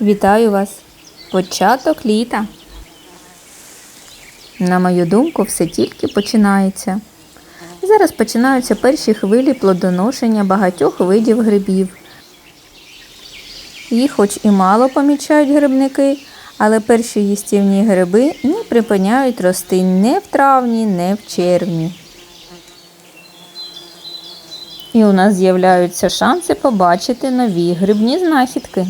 Вітаю вас! Початок літа. На мою думку, все тільки починається. Зараз починаються перші хвилі плодоношення багатьох видів грибів. Їх хоч і мало помічають грибники, але перші їстівні гриби не припиняють рости не в травні, не в червні. І у нас з'являються шанси побачити нові грибні знахідки.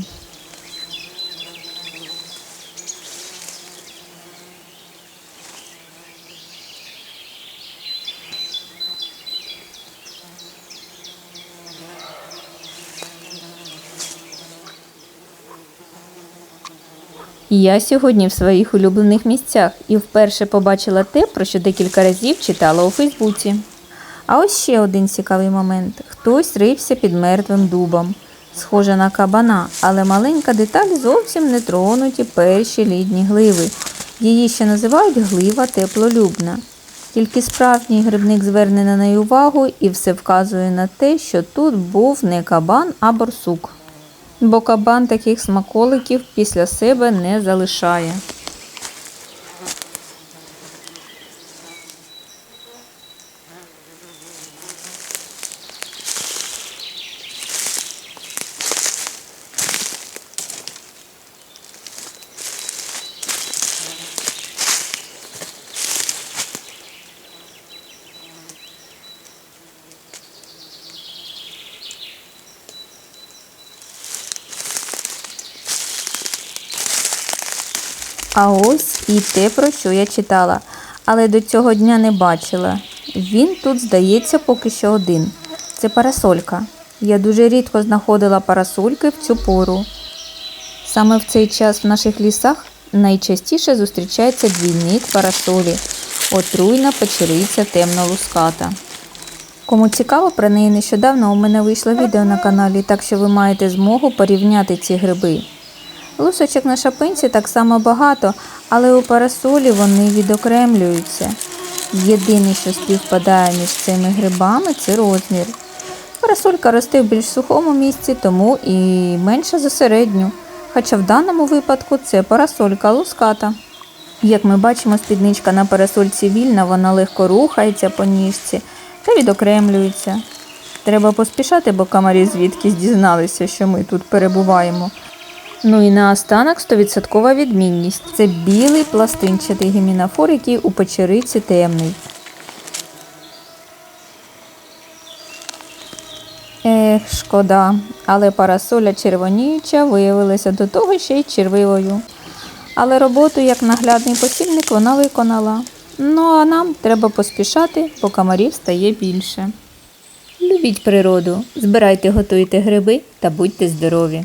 Я сьогодні в своїх улюблених місцях і вперше побачила те, про що декілька разів читала у Фейсбуці. А ось ще один цікавий момент: хтось рився під мертвим дубом. Схоже на кабана, але маленька деталь зовсім не тронуті перші літні гливи. Її ще називають глива теплолюбна. Тільки справжній грибник зверне на неї увагу і все вказує на те, що тут був не кабан, а борсук. Бо кабан таких смаколиків після себе не залишає. А ось і те, про що я читала, але до цього дня не бачила. Він тут, здається, поки що один. Це парасолька. Я дуже рідко знаходила парасольки в цю пору. Саме в цей час в наших лісах найчастіше зустрічається двійник парасолі, отруйна печериця темно-луската. Кому цікаво, про неї нещодавно у мене вийшло відео на каналі, так що ви маєте змогу порівняти ці гриби. Лусочок на шапинці так само багато, але у парасолі вони відокремлюються. Єдине, що співпадає між цими грибами, це розмір. Парасолька росте в більш сухому місці, тому і менша за середню. Хоча в даному випадку це парасолька луската. Як ми бачимо, спідничка на парасольці вільна, вона легко рухається по ніжці та відокремлюється. Треба поспішати, бо камарі звідки дізналися, що ми тут перебуваємо. Ну і наостанок 100% відмінність. Це білий пластинчатий гімінофор, який у печериці темний. Ех, шкода, але парасоля червоніюча виявилася до того ще й червивою. Але роботу як наглядний посібник вона виконала. Ну а нам треба поспішати, бо комарів стає більше. Любіть природу, збирайте, готуйте гриби та будьте здорові!